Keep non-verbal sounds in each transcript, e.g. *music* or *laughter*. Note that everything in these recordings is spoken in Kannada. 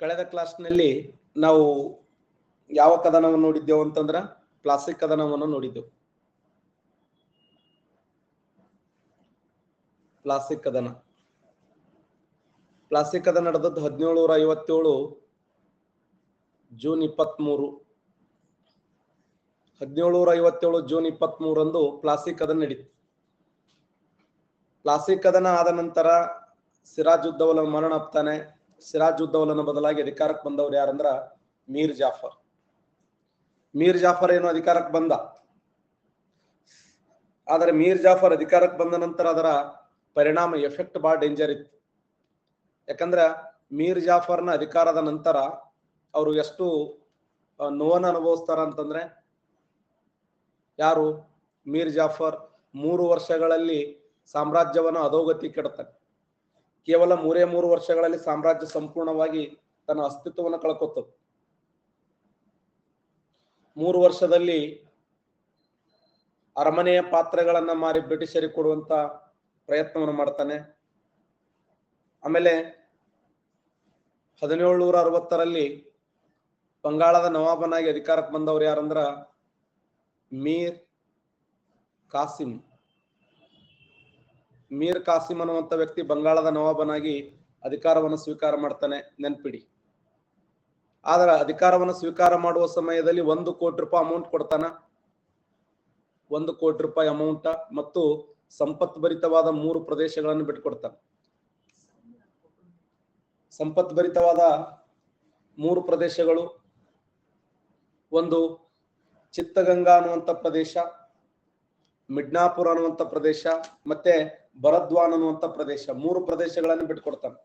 ಕಳೆದ ಕ್ಲಾಸ್ನಲ್ಲಿ ನಾವು ಯಾವ ಕದನವನ್ನು ನೋಡಿದ್ದೆವು ಅಂತಂದ್ರ ಪ್ಲಾಸ್ಟಿಕ್ ಕದನವನ್ನು ನೋಡಿದ್ದೆವು. ಪ್ಲಾಸ್ಟಿಕ್ ಕದನ. ಪ್ಲಾಸ್ಟಿಕ್ ಕದನ ನಡೆದದ್ದು ಹದಿನೇಳುನೂರ ಐವತ್ತೇಳು ಜೂನ್ ಇಪ್ಪತ್ಮೂರು. ಹದಿನೇಳುನೂರ ಐವತ್ತೇಳು ಜೂನ್ ಇಪ್ಪತ್ಮೂರಂದು ಪ್ಲಾಸ್ಟಿಕ್ ಕದನ ನಡೀತು. ಪ್ಲಾಸ್ಟಿಕ್ ಕದನ ಆದ ನಂತರ ಸಿರಾಜುದ್ದೌಲ ಮರಣ ಆಗ್ತಾನೆ ಸಿರಾಜುದ್ದೌಲನ ಬದಲಾಗಿ ಅಧಿಕಾರಕ್ಕೆ ಬಂದವ್ರು ಯಾರಂದ್ರ ಮೀರ್ ಜಾಫರ್. ಮೀರ್ ಜಾಫರ್ ಏನು ಅಧಿಕಾರಕ್ಕೆ ಬಂದ? ಆದರೆ ಮೀರ್ ಜಾಫರ್ ಅಧಿಕಾರಕ್ಕೆ ಬಂದ ನಂತರ ಅದರ ಪರಿಣಾಮ ಎಫೆಕ್ಟ್ ಬಹಳ ಡೇಂಜರ್ ಇತ್ತು. ಯಾಕಂದ್ರ ಮೀರ್ ಜಾಫರ್ನ ಅಧಿಕಾರದ ನಂತರ ಅವರು ಎಷ್ಟು ನೋವನ್ನು ಅನುಭವಿಸ್ತಾರ ಅಂತಂದ್ರೆ ಯಾರು? ಮೀರ್ ಜಾಫರ್ ಮೂರು ವರ್ಷಗಳಲ್ಲಿ ಸಾಮ್ರಾಜ್ಯವನ್ನು ಅಧೋಗತಿ ಕೆಡುತ್ತಾನೆ. ಕೇವಲ ಮೂರೇ ಮೂರು ವರ್ಷಗಳಲ್ಲಿ ಸಾಮ್ರಾಜ್ಯ ಸಂಪೂರ್ಣವಾಗಿ ತನ್ನ ಅಸ್ತಿತ್ವವನ್ನು ಕಳ್ಕೊತು ಮೂರು ವರ್ಷದಲ್ಲಿ ಅರಮನೆಯ ಪಾತ್ರೆಗಳನ್ನ ಮಾರಿ ಬ್ರಿಟಿಷರಿಗೆ ಕೊಡುವಂತ ಪ್ರಯತ್ನವನ್ನು ಮಾಡ್ತಾನೆ. ಆಮೇಲೆ ಹದಿನೇಳುನೂರ ಅರವತ್ತರಲ್ಲಿ ಬಂಗಾಳದ ನವಾಬನಾಗಿ ಅಧಿಕಾರಕ್ಕೆ ಬಂದವರು ಯಾರಂದ್ರ ಮೀರ್ ಕಾಸಿಂ. ಮೀರ್ ಕಾಸಿಮ್ ಅನ್ನುವಂತ ವ್ಯಕ್ತಿ ಬಂಗಾಳದ ನವಾಬನಾಗಿ ಅಧಿಕಾರವನ್ನು ಸ್ವೀಕಾರ ಮಾಡ್ತಾನೆ, ನೆನ್ಪಿಡಿ. ಆದ್ರೆ ಅಧಿಕಾರವನ್ನು ಸ್ವೀಕಾರ ಮಾಡುವ ಸಮಯದಲ್ಲಿ ಒಂದು ಕೋಟಿ ರೂಪಾಯಿ ಅಮೌಂಟ್ ಕೊಡ್ತಾನ? ಒಂದು ಕೋಟಿ ರೂಪಾಯಿ ಅಮೌಂಟ್ ಮತ್ತು ಸಂಪತ್ಭರಿತವಾದ ಮೂರು ಪ್ರದೇಶಗಳನ್ನು ಬಿಟ್ಕೊಡ್ತಾನೆ. ಸಂಪತ್ಭರಿತವಾದ ಮೂರು ಪ್ರದೇಶಗಳು, ಒಂದು ಚಿತ್ತಗಂಗಾ ಅನ್ನುವಂಥ ಪ್ರದೇಶ, ಮಿಡ್ನಾಪುರ ಅನ್ನುವಂಥ ಪ್ರದೇಶ, ಮತ್ತೆ ಭರದ್ವಾನ್ ಅನ್ನುವಂತ ಪ್ರದೇಶ, ಮೂರು ಪ್ರದೇಶಗಳನ್ನು ಬಿಟ್ಕೊಡ್ತಾನೆ.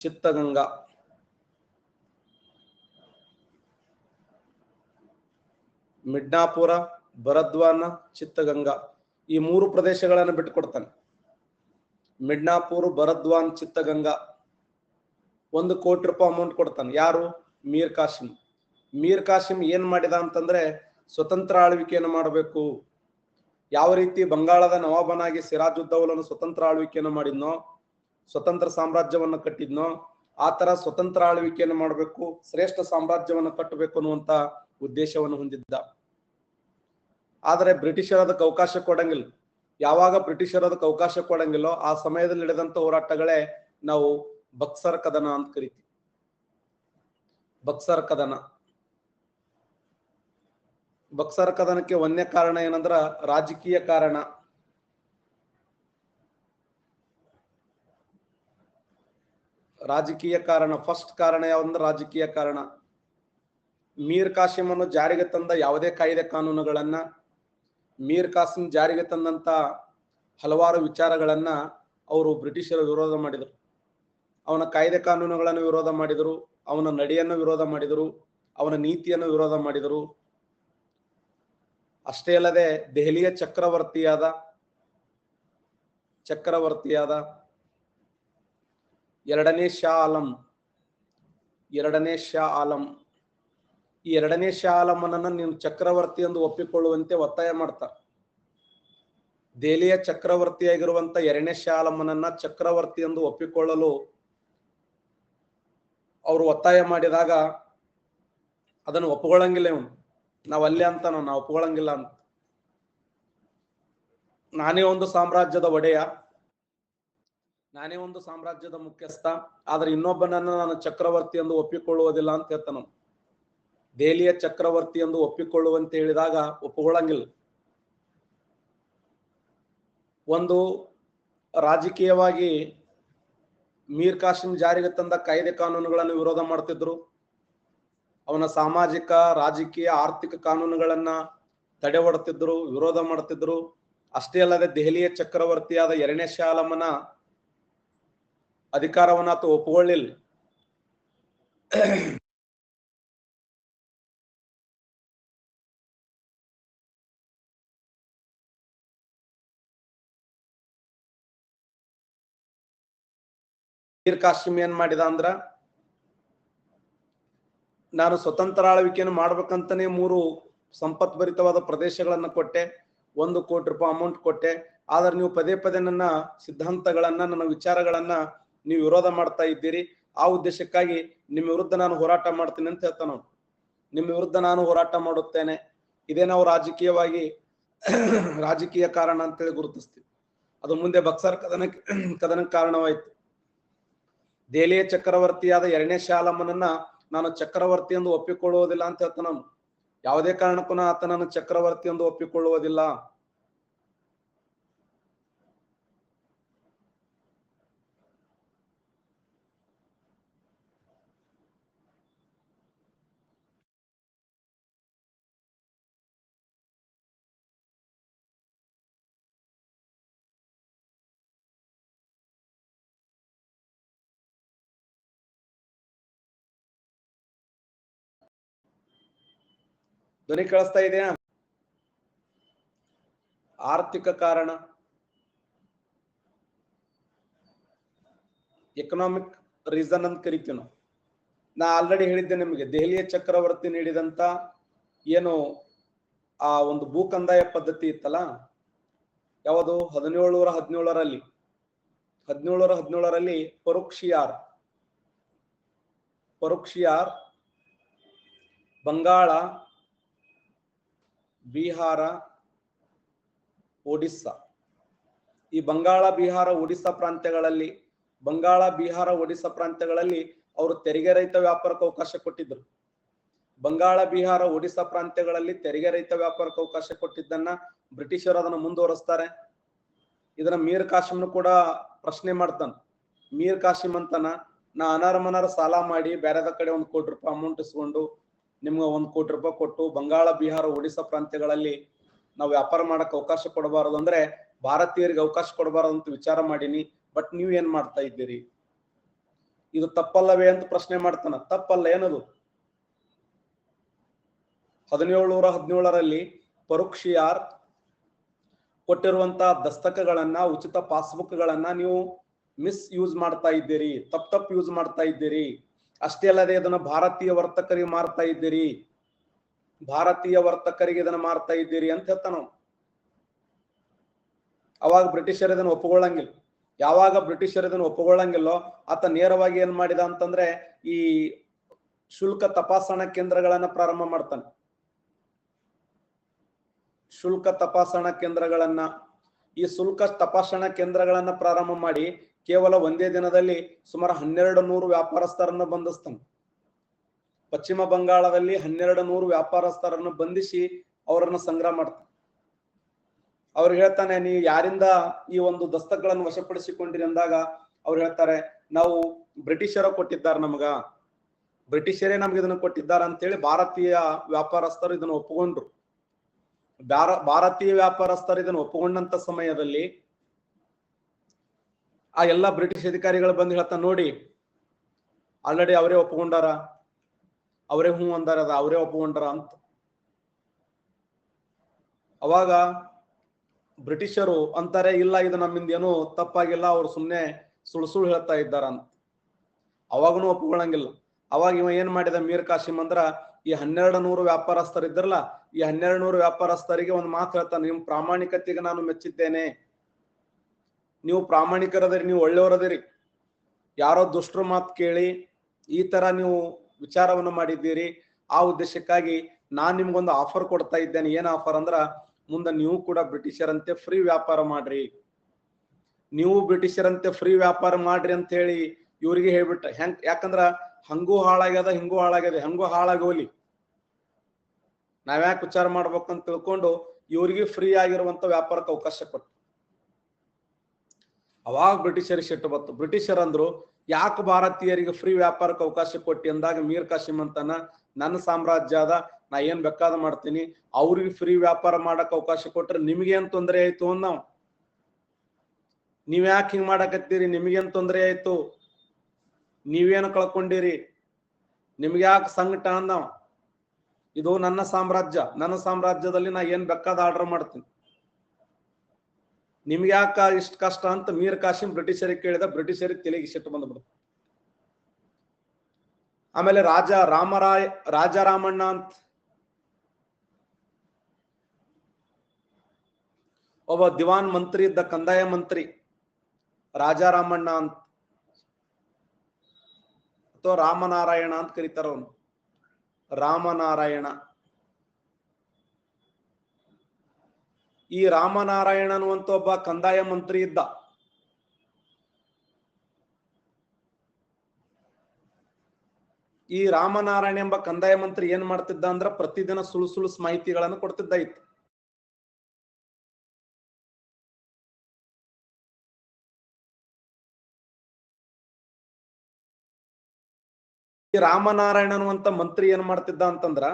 ಚಿತ್ತಗಂಗಾ. ಮಿಡ್ನಾಪುರ, ಭರದ್ವಾನ, ಚಿತ್ತಗಂಗಾ ಈ ಮೂರು ಪ್ರದೇಶಗಳನ್ನು ಬಿಟ್ಟುಕೊಡ್ತಾನೆ ಮಿಡ್ನಾಪುರ್, ಭರದ್ವಾನ್, ಚಿತ್ತಗಂಗಾ. ಒಂದು ಕೋಟಿ ರೂಪಾಯಿ ಅಮೌಂಟ್ ಕೊಡ್ತಾನೆ. ಯಾರು? ಮೀರ್ ಕಾಸಿಂ. ಮೀರ್ ಕಾಸಿಂ ಏನ್ ಮಾಡಿದ ಅಂತಂದ್ರೆ ಸ್ವತಂತ್ರ ಆಳ್ವಿಕೆಯನ್ನು ಮಾಡಬೇಕು. ಯಾವ ರೀತಿ ಬಂಗಾಳದ ನವಾಬನಾಗಿ ಸಿರಾಜುದ್ದೌಲನು ಸ್ವತಂತ್ರ ಆಳ್ವಿಕೆಯನ್ನು ಮಾಡಿದ್ನೋ, ಸ್ವತಂತ್ರ ಸಾಮ್ರಾಜ್ಯವನ್ನು ಕಟ್ಟಿದ್ನೋ, ಆ ತರ ಸ್ವತಂತ್ರ ಆಳ್ವಿಕೆಯನ್ನು ಮಾಡಬೇಕು, ಶ್ರೇಷ್ಠ ಸಾಮ್ರಾಜ್ಯವನ್ನು ಕಟ್ಟಬೇಕು ಅನ್ನುವಂತ ಉದ್ದೇಶವನ್ನು ಹೊಂದಿದ್ದ. ಆದರೆ ಬ್ರಿಟಿಷರು ಅದಕ್ಕೆ ಅವಕಾಶ ಕೊಡಂಗಿಲ್ಲ. ಯಾವಾಗ ಬ್ರಿಟಿಷರು ಅದಕ್ಕೆ ಅವಕಾಶ ಕೊಡಂಗಿಲ್ಲೋ, ಆ ಸಮಯದಲ್ಲಿ ನಡೆದಂತ ಹೋರಾಟಗಳೇ ನಾವು ಬಕ್ಸರ್ ಕದನ ಅಂತ ಕರಿತೀವಿ. ಬಕ್ಸರ್ ಕದನ. ಬಕ್ಸರ್ ಕದನಕ್ಕೆ ಒಂದನೇ ಕಾರಣ ಏನಂದ್ರ ರಾಜಕೀಯ ಕಾರಣ. ರಾಜಕೀಯ ಕಾರಣ ಫಸ್ಟ್ ಕಾರಣ ಯಾವಂದ್ರೆ ರಾಜಕೀಯ ಕಾರಣ. ಮೀರ್ ಕಾಸಿಂ ಅನ್ನು ಜಾರಿಗೆ ತಂದ ಯಾವುದೇ ಕಾಯ್ದೆ ಕಾನೂನುಗಳನ್ನ, ಮೀರ್ ಕಾಸಿಂ ಜಾರಿಗೆ ತಂದಂತ ಹಲವಾರು ವಿಚಾರಗಳನ್ನ ಅವರು ಬ್ರಿಟಿಷರ ವಿರೋಧ ಮಾಡಿದರು. ಅವನ ಕಾಯ್ದೆ ಕಾನೂನುಗಳನ್ನು ವಿರೋಧ ಮಾಡಿದರು, ಅವನ ನಡೆಯನ್ನು ವಿರೋಧ ಮಾಡಿದರು, ಅವನ ನೀತಿಯನ್ನು ವಿರೋಧ ಮಾಡಿದರು. ಅಷ್ಟೇ ಅಲ್ಲದೆ ದೆಹಲಿಯ ಚಕ್ರವರ್ತಿಯಾದ ಚಕ್ರವರ್ತಿಯಾದ ಎರಡನೇ ಶಾ ಆಲಂ, ಎರಡನೇ ಶಾ ಆಲಂ. ಈ ಎರಡನೇ ಶಾ ಆಲಮನನ್ನ ನೀನು ಚಕ್ರವರ್ತಿ ಎಂದು ಒಪ್ಪಿಕೊಳ್ಳುವಂತೆ ಒತ್ತಾಯ ಮಾಡ್ತಾರೆ. ದೆಹಲಿಯ ಚಕ್ರವರ್ತಿಯಾಗಿರುವಂತ ಎರಡನೇ ಶಾ ಆಲಮನನ್ನ ಚಕ್ರವರ್ತಿ ಎಂದು ಒಪ್ಪಿಕೊಳ್ಳಲು ಅವರು ಒತ್ತಾಯ ಮಾಡಿದಾಗ ಅದನ್ನು ಒಪ್ಪಿಕೊಳ್ಳಂಗಿಲ್ಲ ಇವನು. ನಾವು ಅಲ್ಲೇ ಅಂತ ನಾವು ಒಪ್ಪಿಕೊಳ್ಳಂಗಿಲ್ಲ ಅಂತ. ನಾನೇ ಒಂದು ಸಾಮ್ರಾಜ್ಯದ ಒಡೆಯ. ನಾನೇ ಒಂದು ಸಾಮ್ರಾಜ್ಯದ ಮುಖ್ಯಸ್ಥ. ಆದ್ರೆ ಇನ್ನೊಬ್ಬನನ್ನ ನಾನು ಚಕ್ರವರ್ತಿ ಎಂದು ಒಪ್ಪಿಕೊಳ್ಳುವುದಿಲ್ಲ ಅಂತ ಹೇಳ್ತಾನ. ದೆಹಲಿಯ ಚಕ್ರವರ್ತಿ ಎಂದು ಒಪ್ಪಿಕೊಳ್ಳುವಂತ ಹೇಳಿದಾಗ ಒಪ್ಪಿಕೊಳ್ಳಂಗಿಲ್ಲ. ಒಂದು ರಾಜಕೀಯವಾಗಿ ಮೀರ್ ಕಾಸಿಂ ಜಾರಿಗೆ ತಂದ ಕಾಯ್ದೆ ಕಾನೂನುಗಳನ್ನು ವಿರೋಧ ಮಾಡ್ತಿದ್ರು. ಅವನ ಸಾಮಾಜಿಕ, ರಾಜಕೀಯ, ಆರ್ಥಿಕ ಕಾನೂನುಗಳನ್ನ ತಡೆ ಹೊಡ್ತಿದ್ರು ವಿರೋಧ ಮಾಡ್ತಿದ್ರು. ಅಷ್ಟೇ ಅಲ್ಲದೆ ದೆಹಲಿಯ ಚಕ್ರವರ್ತಿಯಾದ ಎರಡನೇ ಶಾ ಆಲಮನ ಅಧಿಕಾರವನ್ನ ಆತ ಒಪ್ಪಿಕೊಳ್ಳಿಲ್ಲ. ಮೀರ್ ಏನ್ ಮಾಡಿದ ಅಂದ್ರ, ನಾನು ಸ್ವತಂತ್ರ ಆಳ್ವಿಕೆಯನ್ನು ಮಾಡ್ಬೇಕಂತಾನೆ ಮೂರು ಸಂಪತ್ಭರಿತವಾದ ಪ್ರದೇಶಗಳನ್ನ ಕೊಟ್ಟೆ, ಒಂದು ಕೋಟಿ ರೂಪಾಯಿ ಅಮೌಂಟ್ ಕೊಟ್ಟೆ. ಆದ್ರೆ ನೀವು ಪದೇ ಪದೇ ನನ್ನ ಸಿದ್ಧಾಂತಗಳನ್ನ, ನನ್ನ ವಿಚಾರಗಳನ್ನ ನೀವು ವಿರೋಧ ಮಾಡ್ತಾ ಇದ್ದೀರಿ. ಆ ಉದ್ದೇಶಕ್ಕಾಗಿ ನಿಮ್ಮ ವಿರುದ್ಧ ನಾನು ಹೋರಾಟ ಮಾಡ್ತೀನಿ ಅಂತ ಹೇಳ್ತಾನ. ನಿಮ್ಮ ವಿರುದ್ಧ ನಾನು ಹೋರಾಟ ಮಾಡುತ್ತೇನೆ. ಇದೇ ನಾವು ರಾಜಕೀಯವಾಗಿ *clears throat* ರಾಜಕೀಯ ಕಾರಣ ಅಂತೇಳಿ ಗುರುತಿಸ್ತೀವಿ. ಅದು ಮುಂದೆ ಬಕ್ಸರ್ ಕದನ ಕದನಕ್ಕೆ ಕಾರಣವಾಯಿತು. ದೆಹಲಿಯ ಚಕ್ರವರ್ತಿಯಾದ ಎರಡನೇ ಶಾಲಮ್ಮನನ್ನ ನಾನು ಚಕ್ರವರ್ತಿ ಎಂದು ಒಪ್ಪಿಕೊಳ್ಳುವುದಿಲ್ಲ ಅಂತ ಹೇಳ್ತಾನ. ಯಾವುದೇ ಕಾರಣಕ್ಕೂ ಆತನನ್ನು ಚಕ್ರವರ್ತಿ ಎಂದು ಒಪ್ಪಿಕೊಳ್ಳುವುದಿಲ್ಲ ಧ್ವನಿ ಕಳಿಸ್ತಾ ಇದೆಯಾ? ಆರ್ಥಿಕ ಕಾರಣ. ಎಕನಾಮಿಕ್ ರೀಸನ್ ಅಂತ ಕರಿತೀವಿ ನಾವು. ನಾ ಆಲ್ರೆಡಿ ಹೇಳಿದ್ದೆ ನಿಮಗೆ, ದೆಹಲಿಯ ಚಕ್ರವರ್ತಿ ನೀಡಿದಂತ ಏನು ಆ ಒಂದು ಭೂ ಕಂದಾಯ ಪದ್ಧತಿ ಇತ್ತಲ್ಲ, ಯಾವುದು? ಹದಿನೇಳುನೂರ ಹದಿನೇಳರಲ್ಲಿ. ಹದಿನೇಳರ ಹದಿನೇಳರಲ್ಲಿ ಪರೋಕ್ಷಿಯಾರ್. ಪರೋಕ್ಷಿಯಾರ್ ಬಂಗಾಳ ಬಿಹಾರ, ಒಡಿಸ್ಸಾ. ಈ ಬಂಗಾಳ, ಬಿಹಾರ, ಒಡಿಸ್ಸಾ ಪ್ರಾಂತ್ಯಗಳಲ್ಲಿ, ಬಂಗಾಳ, ಬಿಹಾರ, ಒಡಿಸ್ಸಾ ಪ್ರಾಂತ್ಯಗಳಲ್ಲಿ ಅವರು ತೆರಿಗೆ ರಹಿತ ವ್ಯಾಪಾರಕ್ಕೆ ಅವಕಾಶ ಕೊಟ್ಟಿದ್ರು. ಬಂಗಾಳ, ಬಿಹಾರ, ಒಡಿಸ್ಸಾ ಪ್ರಾಂತ್ಯಗಳಲ್ಲಿ ತೆರಿಗೆ ರಹಿತ ವ್ಯಾಪಾರಕ್ಕೆ ಅವಕಾಶ ಕೊಟ್ಟಿದ್ದನ್ನ ಬ್ರಿಟಿಷರು ಅದನ್ನ ಮುಂದುವರಿಸ್ತಾರೆ. ಇದನ್ನ ಮೀರ್ ಕಾಶಿಮ್ನು ಕೂಡ ಪ್ರಶ್ನೆ ಮಾಡ್ತಾನ. ಮೀರ್ ಕಾಶಿಮ್ ಅಂತಾನ, ನಾ ಅನಾರ ಮನಾರ ಸಾಲ ಮಾಡಿ ಬೇರೆದ ಕಡೆ ಒಂದು ಕೋಟಿ ರೂಪಾಯಿ ಅಮೌಂಟ್ ಇಸ್ಕೊಂಡು ನಿಮ್ಗೆ ಒಂದು ಕೋಟಿ ರೂಪಾಯಿ ಕೊಟ್ಟು ಬಂಗಾಳ, ಬಿಹಾರ ಒಡಿಸಾ ಪ್ರಾಂತ್ಯಗಳಲ್ಲಿ ನಾವು ವ್ಯಾಪಾರ ಮಾಡಕ್ ಅವಕಾಶ ಕೊಡಬಾರದು ಅಂದ್ರೆ ಭಾರತೀಯರಿಗೆ ಅವಕಾಶ ಕೊಡಬಾರದು ಅಂತ ವಿಚಾರ ಮಾಡೀನಿ. ಬಟ್ ನೀವ್ ಏನ್ ಮಾಡ್ತಾ ಇದ್ದೀರಿ? ಇದು ತಪ್ಪಲ್ಲವೇ ಅಂತ ಪ್ರಶ್ನೆ ಮಾಡ್ತಾನ. ತಪ್ಪಲ್ಲ ಏನದು? ಹದಿನೇಳುನೂರ ಹದಿನೇಳರಲ್ಲಿ ಪರೋಕ್ಷಿಯಾರ್ ಕೊಟ್ಟಿರುವಂತಹ ದಸ್ತಕಗಳನ್ನ, ಉಚಿತ ಪಾಸ್ಬುಕ್ ಗಳನ್ನ ನೀವು ಮಿಸ್ ಯೂಸ್ ಮಾಡ್ತಾ ಇದ್ದೀರಿ. ತಪ್ಪ ತಪ್ಪು ಯೂಸ್ ಮಾಡ್ತಾ ಇದ್ದೀರಿ. ಅಷ್ಟೇ ಅಲ್ಲದೆ ಇದನ್ನ ಭಾರತೀಯ ವರ್ತಕರಿಗೆ ಮಾರ್ತಾ ಇದ್ದೀರಿ. ಭಾರತೀಯ ವರ್ತಕರಿಗೆ ಇದನ್ನ ಮಾರ್ತಾ ಇದ್ದೀರಿ ಅಂತ ಹೇಳ್ತಾನ. ಅವಾಗ ಬ್ರಿಟಿಷರ್ ಇದನ್ನ ಒಪ್ಪಿಕೊಳ್ಳಂಗಿಲ್ಲ. ಯಾವಾಗ ಬ್ರಿಟಿಷರ್ ಇದನ್ನ ಒಪ್ಪಗೊಳ್ಳಂಗಿಲ್ಲೋ ಆತ ನೇರವಾಗಿ ಏನ್ ಮಾಡಿದ ಅಂತಂದ್ರೆ ಈ ಶುಲ್ಕ ತಪಾಸಣಾ ಕೇಂದ್ರಗಳನ್ನ ಪ್ರಾರಂಭ ಮಾಡ್ತಾನೆ. ಶುಲ್ಕ ತಪಾಸಣಾ ಕೇಂದ್ರಗಳನ್ನ ಈ ಶುಲ್ಕ ತಪಾಸಣಾ ಕೇಂದ್ರಗಳನ್ನ ಪ್ರಾರಂಭ ಮಾಡಿ ಕೇವಲ ಒಂದೇ ದಿನದಲ್ಲಿ ಸುಮಾರು ಹನ್ನೆರಡು ನೂರು ವ್ಯಾಪಾರಸ್ಥರನ್ನ ಬಂಧಿಸ್ತಾನೆ. ಪಶ್ಚಿಮ ಬಂಗಾಳದಲ್ಲಿ ಹನ್ನೆರಡು ನೂರು ವ್ಯಾಪಾರಸ್ಥರನ್ನು ಬಂಧಿಸಿ ಅವರನ್ನು ಸಂಗ್ರಹ ಮಾಡ್ತಾನೆ. ಅವ್ರು ಹೇಳ್ತಾನೆ ನೀವು ಯಾರಿಂದ ಈ ಒಂದು ದಸ್ತಕಗಳನ್ನು ವಶಪಡಿಸಿಕೊಂಡಿರಿ? ಅಂದಾಗ ಅವ್ರು ಹೇಳ್ತಾರೆ, ನಾವು ಬ್ರಿಟಿಷರ ಕೊಟ್ಟಿದ್ದಾರೆ ನಮಗ. ಬ್ರಿಟಿಷರೇ ನಮ್ಗೆ ಇದನ್ನು ಕೊಟ್ಟಿದ್ದಾರೆ ಅಂತೇಳಿ ಭಾರತೀಯ ವ್ಯಾಪಾರಸ್ಥರು ಇದನ್ನು ಒಪ್ಪಿಕೊಂಡ್ರು. ಭಾರ, ಭಾರತೀಯ ವ್ಯಾಪಾರಸ್ಥರು ಇದನ್ನು ಒಪ್ಪಿಕೊಂಡಂತ ಸಮಯದಲ್ಲಿ ಆ ಎಲ್ಲಾ ಬ್ರಿಟಿಷ್ ಅಧಿಕಾರಿಗಳು ಬಂದು ಹೇಳ್ತಾ ನೋಡಿ ಆಲ್ರೆಡಿ ಅವರೇ ಒಪ್ಪಿಕೊಂಡಾರ ಅವರೇ ಹ್ಞೂ ಅಂದಾರ, ಅದ ಅವರೇ ಒಪ್ಪಿಕೊಂಡಾರ ಅಂತ. ಅವಾಗ ಬ್ರಿಟಿಷರು ಅಂತಾರೆ, ಇಲ್ಲ, ಇದು ನಮ್ಮಿಂದ ಏನೂ ತಪ್ಪಾಗಿಲ್ಲ, ಅವ್ರು ಸುಮ್ಮನೆ ಸುಳ್ಳು ಸುಳ್ಳು ಹೇಳ್ತಾ ಇದ್ದಾರ ಅಂತ. ಅವಾಗನು ಒಪ್ಪಿಕೊಳ್ಳಂಗಿಲ್ಲ ಅವಾಗ ಇವ ಏನ್ ಮಾಡಿದ, ಮೀರ್ ಕಾಶಿಮ್ ಅಂದ್ರ, ಈ ಹನ್ನೆರಡು ನೂರು ವ್ಯಾಪಾರಸ್ಥರು ಇದ್ರಲ್ಲ ಈ ಹನ್ನೆರಡು ನೂರು ವ್ಯಾಪಾರಸ್ಥರಿಗೆ ಒಂದು ಮಾತು ಹೇಳ್ತಾನೆ ನಿಮ್ ಪ್ರಾಮಾಣಿಕತೆಗೆ ನಾನು ಮೆಚ್ಚಿದ್ದೇನೆ ನೀವು ಪ್ರಾಮಾಣಿಕರದಿರಿ, ನೀವು ಒಳ್ಳೆಯವರದಿರಿ. ಯಾರೋ ದುಷ್ಟರ ಮಾತು ಕೇಳಿ ಈ ತರ ನೀವು ವಿಚಾರವನ್ನು ಮಾಡಿದ್ದೀರಿ. ಆ ಉದ್ದೇಶಕ್ಕಾಗಿ ನಾನ್ ನಿಮ್ಗೊಂದು ಆಫರ್ ಕೊಡ್ತಾ ಇದ್ದೇನೆ. ಏನ್ ಆಫರ್ ಅಂದ್ರ, ಮುಂದೆ ನೀವು ಕೂಡ ಬ್ರಿಟಿಷರಂತೆ ಫ್ರೀ ವ್ಯಾಪಾರ ಮಾಡ್ರಿ. ನೀವು ಬ್ರಿಟಿಷರಂತೆ ಫ್ರೀ ವ್ಯಾಪಾರ ಮಾಡ್ರಿ ಅಂತ ಹೇಳಿ ಇವ್ರಿಗೆ ಹೇಳ್ಬಿಟ್ಟ. ಹೆಂಗ್, ಯಾಕಂದ್ರ ಹಂಗೂ ಹಾಳಾಗ್ಯದ, ಹಿಂಗೂ ಹಾಳಾಗ್ಯದ, ಹೆಂಗೂ ಹಾಳಾಗೋಲಿ ನಾವ್ಯಾಕೆ ವಿಚಾರ ಮಾಡ್ಬೇಕಂತ ತಿಳ್ಕೊಂಡು ಇವ್ರಿಗೆ ಫ್ರೀ ಆಗಿರುವಂತ ವ್ಯಾಪಾರಕ್ಕೆ ಅವಕಾಶ ಕೊಟ್ಟು ಅವಾಗ ಬ್ರಿಟಿಷರಿಗೆ ಸಿಟ್ಟು ಬಂತು ಬ್ರಿಟಿಷರ್ ಅಂದ್ರು, ಯಾಕೆ ಭಾರತೀಯರಿಗೆ ಫ್ರೀ ವ್ಯಾಪಾರಕ್ಕೆ ಅವಕಾಶ ಕೊಟ್ಟಿ ಅಂದಾಗ ಮೀರ್ ಕಾಶಿಮ್ ಅಂತಾನ, ನನ್ನ ಸಾಮ್ರಾಜ್ಯ ಅದ, ನಾ ಏನ್ ಬೇಕಾದ ಮಾಡ್ತೀನಿ. ಅವ್ರಿಗೆ ಫ್ರೀ ವ್ಯಾಪಾರ ಮಾಡಕ್ ಅವಕಾಶ ಕೊಟ್ರೆ ನಿಮ್ಗೇನ್ ತೊಂದರೆ ಆಯ್ತು ಅಂದ್ ನಾವು. ನೀವ್ ಯಾಕೆ ಹಿಂಗ್ ಮಾಡಕತ್ತೀರಿ? ನಿಮ್ಗೇನ್ ತೊಂದರೆ ಆಯ್ತು? ನೀವೇನು ಕಳ್ಕೊಂಡಿರಿ? ನಿಮ್ಗೆ ಯಾಕೆ ಸಂಕಟ ನಾವು. ಇದು ನನ್ನ ಸಾಮ್ರಾಜ್ಯ. ನನ್ನ ಸಾಮ್ರಾಜ್ಯದಲ್ಲಿ ನಾ ಏನ್ ಬೇಕಾದ ಆರ್ಡರ್ ಮಾಡ್ತೀನಿ. ನಿಮ್ಗೆ ಯಾಕ ಇಷ್ಟ ಕಷ್ಟ ಅಂತ ಮೀರ್ ಕಾಸಿಂ ಬ್ರಿಟಿಷರಿಗೆ ಕೇಳಿದ, ಬ್ರಿಟಿಷರಿಗೆ ತಲೆಗೆ ಸಿಟ್ಟು ಬಂದ್ಬಿಡ್ತು ಆಮೇಲೆ ರಾಜ ರಾಮರಾಯ ರಾಜಾರಾಮಣ್ಣ ಅಂತ. ಒಬ್ಬ ದಿವಾನ್ ಮಂತ್ರಿ ಇದ್ದ, ಕಂದಾಯ ಮಂತ್ರಿ ರಾಜಾರಾಮಣ್ಣ ಅಂತ. ಅಥವಾ ರಾಮನಾರಾಯಣ ಅಂತ ಕರೀತಾರ ಅವನು. ರಾಮನಾರಾಯಣ. ಈ ರಾಮನಾರಾಯಣ ಅನ್ನುವಂತ ಒಬ್ಬ ಕಂದಾಯ ಮಂತ್ರಿ ಇದ್ದ. ಈ ರಾಮನಾರಾಯಣ ಎಂಬ ಕಂದಾಯ ಮಂತ್ರಿ ಏನ್ ಮಾಡ್ತಿದ್ದ ಅಂದ್ರ ಪ್ರತಿದಿನ ಸುಳು ಸುಳು ಮಾಹಿತಿಗಳನ್ನು ಕೊಡ್ತಿದ್ದ ಇತ್ತು. ಈ ರಾಮನಾರಾಯಣ ಅನ್ನುವಂತ ಮಂತ್ರಿ ಏನ್ ಮಾಡ್ತಿದ್ದ ಅಂತಂದ್ರ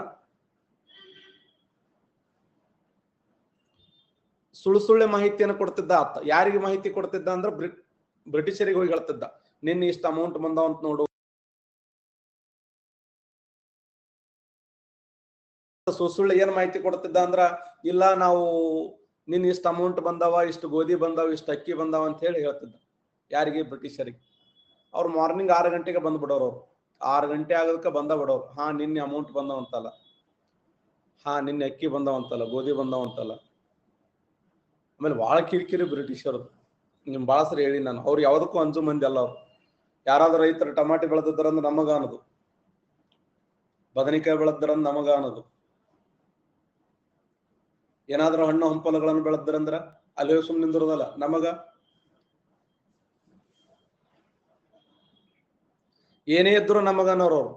ಸುಳ್ಳು ಸುಳ್ಳೆ ಮಾಹಿತಿಯನ್ನು ಕೊಡ್ತಿದ್ದ ಆತ ಯಾರಿಗೆ ಮಾಹಿತಿ ಕೊಡ್ತಿದ್ದ ಅಂದ್ರೆ ಬ್ರಿಟ್, ಬ್ರಿಟಿಷರಿಗೆ ಹೋಗಿ ಹೇಳ್ತಿದ್ದ. ನಿನ್ನ ಇಷ್ಟು ಅಮೌಂಟ್ ಬಂದಾವಂತ ನೋಡು. ಸುಳ್ಳು ಏನ್ ಮಾಹಿತಿ ಕೊಡ್ತಿದ್ದ ಅಂದ್ರ, ಇಲ್ಲ ನಾವು ನಿನ್ ಇಷ್ಟ ಅಮೌಂಟ್ ಬಂದಾವ, ಇಷ್ಟು ಗೋಧಿ ಬಂದಾವ, ಇಷ್ಟು ಅಕ್ಕಿ ಬಂದಾವ ಅಂತ ಹೇಳಿ ಹೇಳ್ತಿದ್ದ. ಯಾರಿಗೆ? ಬ್ರಿಟಿಷರಿಗೆ. ಅವ್ರ ಮಾರ್ನಿಂಗ್ ಆರು ಗಂಟೆಗೆ ಬಂದ್ ಬಿಡೋರು ಅವ್ರು. ಆರು ಗಂಟೆ ಆಗೋದಕ್ಕೆ ಬಂದ ಬಿಡೋರು. ಹಾ, ನಿನ್ನೆ ಅಮೌಂಟ್ ಬಂದವಂತಲ್ಲ ಹಾ, ನಿನ್ನೆ ಅಕ್ಕಿ ಬಂದವಂತಲ್ಲ ಗೋಧಿ ಬಂದವಂತಲ್ಲ ಆಮೇಲೆ ಬಹಳ ಕಿರಿಕಿರಿ ಬ್ರಿಟಿಷರು. ನಿಮ್ ಭಾಳ ಸರಿ ಹೇಳಿ ನಾನು, ಅವ್ರು ಯಾವ್ದಕ್ಕೂ ಅಂಜು ಮಂದಿ ಅಲ್ಲ ಅವ್ರು. ಯಾರಾದ್ರೂ ರೈತರು ಟಮಾಟಿ ಬೆಳೆದಿದ್ದಾರಂದ್ರೆ ನಮಗ ಅನ್ನೋದು. ಬದನೆಕಾಯಿ ಬೆಳೆದಿರಂದ್ರೆ ನಮಗ ಅನ್ನೋದು. ಏನಾದ್ರೂ ಹಣ್ಣು ಹಂಪಲುಗಳನ್ನು ಬೆಳೆದ್ರಂದ್ರ ಅಲ್ಲಿ ಸುಮ್ಮನೆ ನಿಂದಿರೋದಲ್ಲ, ನಮಗ? ಏನೇ ಇದ್ರು ನಮಗನ್ನೋರು ಅವ್ರು.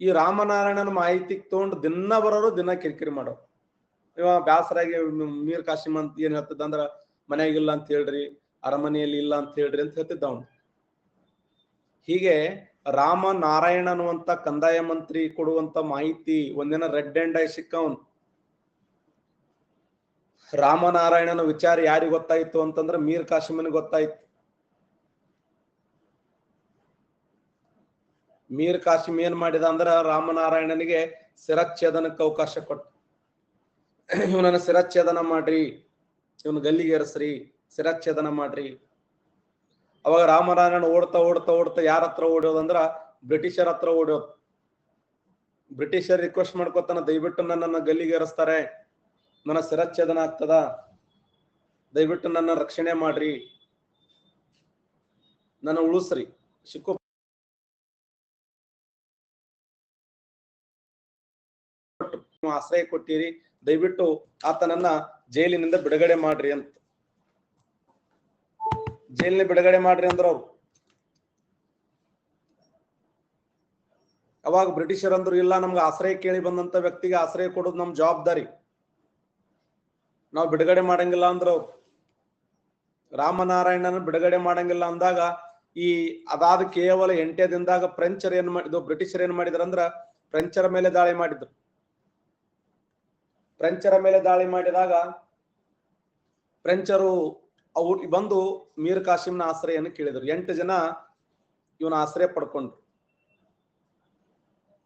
ಈ ರಾಮನಾರಾಯಣನ ಮಾಹಿತಿ ತಗೊಂಡು ದಿನ ಬರೋರು ದಿನ ಕಿರಿಕಿರಿ ಮಾಡೋರು. ಇವ ಬ್ಯಾಸರಾಗಿ ಮೀರ್ ಕಾಶಿಮ್ ಅಂತ ಏನ್ ಹೇಳ್ತದ ಅಂದ್ರ ಮನೆಯಾಗಿಲ್ಲ ಅಂತ ಹೇಳ್ರಿ, ಅರಮನೆಯಲ್ಲಿ ಇಲ್ಲ ಅಂತ ಹೇಳ್ರಿ ಅಂತ ಹೇಳ್ತಿದ್ದ ಅವನು. ಹೀಗೆ ರಾಮ ನಾರಾಯಣ ಅನ್ನುವಂತ ಕಂದಾಯ ಮಂತ್ರಿ ಕೊಡುವಂತ ಮಾಹಿತಿ ಒಂದಿನ ರೆಡ್ ಅಂಡ್ ಐ ರಾಮ ರಾಮನಾರಾಯಣನ ವಿಚಾರ ಯಾರಿಗ್ ಗೊತ್ತಾಯ್ತು ಅಂತಂದ್ರೆ ಮೀರ್ ಕಾಶಿಮನಿಗೆ ಗೊತ್ತಾಯ್ತು. ಮೀರ್ ಕಾಶಿಮ್ ಏನ್ ಮಾಡಿದ ಅಂದ್ರ ರಾಮನಾರಾಯಣನಿಗೆ ಶಿರಚ್ಛೇದನಕ್ಕೆ ಅವಕಾಶ ಕೊಟ್ಟ. *clears throat* ಇವನನ್ನ ಶಿರಚ್ಛೇದನ ಮಾಡ್ರಿ, ಇವನ್ ಗಲ್ಲಿಗೆ ಏರಿಸ್ರಿ ಶಿರಚ್ಛೇದನ ಮಾಡ್ರಿ. ಅವಾಗ ರಾಮನಾರಾಯಣ ಓಡ್ತಾ ಓಡ್ತಾ ಓಡ್ತಾ ಯಾರ ಹತ್ರ ಓಡೋದಂದ್ರ ಬ್ರಿಟಿಷರ ಹತ್ರ ಓಡೋದು ಬ್ರಿಟಿಷರ್ ರಿಕ್ವೆಸ್ಟ್ ಮಾಡ್ಕೊತಾನ, ದಯವಿಟ್ಟು ನನ್ನನ್ನ ಗಲ್ಲಿಗೆ ಏರಿಸ್ತಾರೆ. ನನ್ನ ಶಿರಚ್ಛೇದನ ಆಗ್ತದ. ದಯವಿಟ್ಟು ನನ್ನ ರಕ್ಷಣೆ ಮಾಡ್ರಿ. ನನ್ನ ಉಳಿಸ್ರಿ. ಸಿಕ್ಕು ಆಶ್ರಯ ಕೊಟ್ಟಿರಿ. ದಯವಿಟ್ಟು ಆತನನ್ನ ಜೈಲಿನಿಂದ ಬಿಡುಗಡೆ ಮಾಡ್ರಿ ಅಂತ. ಜೈಲಿನ ಬಿಡುಗಡೆ ಮಾಡ್ರಿ ಅಂದ್ರ ಅವ್ರು. ಅವಾಗ ಬ್ರಿಟಿಷರ್ ಅಂದ್ರು, ಇಲ್ಲ, ನಮ್ಗೆ ಆಶ್ರಯ ಕೇಳಿ ಬಂದಂತ ವ್ಯಕ್ತಿಗೆ ಆಶ್ರಯ ಕೊಡೋದು ನಮ್ ಜವಾಬ್ದಾರಿ. ನಾವು ಬಿಡುಗಡೆ ಮಾಡಂಗಿಲ್ಲ ಅಂದ್ರ ಅವ್ರು. ರಾಮನಾರಾಯಣನ ಬಿಡುಗಡೆ ಮಾಡಂಗಿಲ್ಲ ಅಂದಾಗ ಈ ಅದಾದ ಕೇವಲ ಎಂಟೇ ದಿನದಾಗ ಫ್ರೆಂಚರ್ ಏನ್ ಮಾಡಿದ್ರು, ಬ್ರಿಟಿಷರ್ ಏನ್ ಮಾಡಿದ್ರ ಅಂದ್ರ ಫ್ರೆಂಚರ ಮೇಲೆ ದಾಳಿ ಮಾಡಿದ್ರು. ಫ್ರೆಂಚರ ಮೇಲೆ ದಾಳಿ ಮಾಡಿದಾಗ ಫ್ರೆಂಚರು ಅವು ಬಂದು ಮೀರ್ ಕಾಶಿಮ್ನ ಆಶ್ರಯನ ಕೇಳಿದ್ರು. ಎಂಟು ಜನ ಇವನ ಆಶ್ರಯ ಪಡ್ಕೊಂಡ್ರು.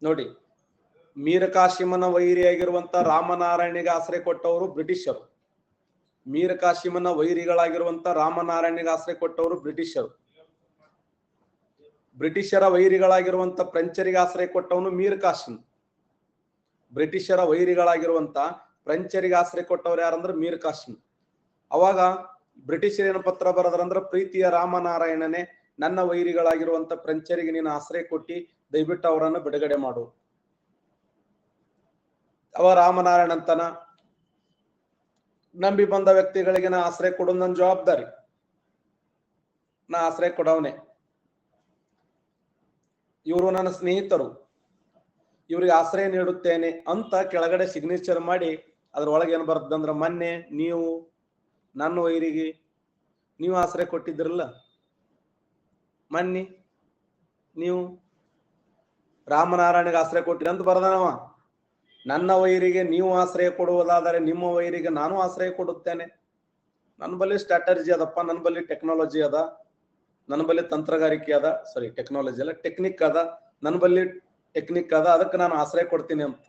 ನೋಡಿ, ಮೀರ್ ಕಾಶಿಮನ ವೈರಿಯಾಗಿರುವಂತ ರಾಮನಾರಾಯಣಿಗೆ ಆಶ್ರಯ ಕೊಟ್ಟವರು ಬ್ರಿಟಿಷರು. ಮೀರ್ ಕಾಶಿಮನ ವೈರಿಗಳಾಗಿರುವಂತ ರಾಮನಾರಾಯಣಿಗೆ ಆಶ್ರಯ ಕೊಟ್ಟವರು ಬ್ರಿಟಿಷರು. ಬ್ರಿಟಿಷರ ವೈರಿಗಳಾಗಿರುವಂತ ಫ್ರೆಂಚರಿಗೆ ಆಶ್ರಯ ಕೊಟ್ಟವನು ಮೀರ್ ಕಾಶಿಮ್ ಬ್ರಿಟಿಷರ ವೈರಿಗಳಾಗಿರುವಂತ ಫ್ರೆಂಚರಿಗೆ ಆಶ್ರಯ ಕೊಟ್ಟವ್ರು ಯಾರಂದ್ರೆ ಮೀರ್ ಕಾಸಿಮ್. ಅವಾಗ ಬ್ರಿಟಿಷರ್ ಏನು ಪತ್ರ ಬರದ್ರಂದ್ರ, ಪ್ರೀತಿಯ ರಾಮನಾರಾಯಣನೇ, ನನ್ನ ವೈರಿಗಳಾಗಿರುವಂತ ಫ್ರೆಂಚರಿಗೆ ನೀನು ಆಶ್ರಯ ಕೊಟ್ಟಿ, ದಯವಿಟ್ಟು ಅವರನ್ನು ಬಿಡುಗಡೆ ಮಾಡು. ಅವ ರಾಮನಾರಾಯಣ ಅಂತನ ನಂಬಿ ಬಂದ ವ್ಯಕ್ತಿಗಳಿಗೆ ನಾ ಆಶ್ರಯ ಕೊಡೋದು ನನ್ನ ಜವಾಬ್ದಾರಿ. ನಾ ಆಶ್ರಯ ಕೊಡವನೆ. ಇವರು ನನ್ನ ಸ್ನೇಹಿತರು. ಇವ್ರಿಗೆ ಆಶ್ರಯ ನೀಡುತ್ತೇನೆ ಅಂತ ಕೆಳಗಡೆ ಸಿಗ್ನೇಚರ್ ಮಾಡಿ ಅದ್ರೊಳಗೆ ಏನ್ ಬರ್ತದಂದ್ರ ಮೊನ್ನೆ ನೀವು ನನ್ನ ವೈರಿಗೆ ನೀವು ಆಶ್ರಯ ಕೊಟ್ಟಿದ್ರಲ್ಲ? ಮೊನ್ನೆ ನೀವು ರಾಮನಾರಾಯಣಗೆ ಆಶ್ರಯ ಕೊಟ್ಟಿರಿ ಅಂತ ಬರ್ದನವ. ನನ್ನ ವೈರಿಗೆ ನೀವು ಆಶ್ರಯ ಕೊಡುವುದಾದರೆ ನಿಮ್ಮ ವೈರಿಗೆ ನಾನು ಆಶ್ರಯ ಕೊಡುತ್ತೇನೆ. ನನ್ನ ಬಳಿ ಸ್ಟ್ರಾಟಜಿ ಅದಪ್ಪ, ನನ್ನ ಬಳಿ ಟೆಕ್ನಾಲಜಿ ಅದ, ನನ್ನ ಬಳಿ ತಂತ್ರಗಾರಿಕೆ ಅದ ಸಾರಿ ಟೆಕ್ನಾಲಜಿ ಅಲ್ಲ ಟೆಕ್ನಿಕ್ ಅದ, ನನ್ನ ಬಳಿ ಟೆಕ್ನಿಕ್ ಅದ, ಅದಕ್ಕೆ ನಾನು ಆಶ್ರಯ ಕೊಡ್ತೀನಿ ಅಂತ.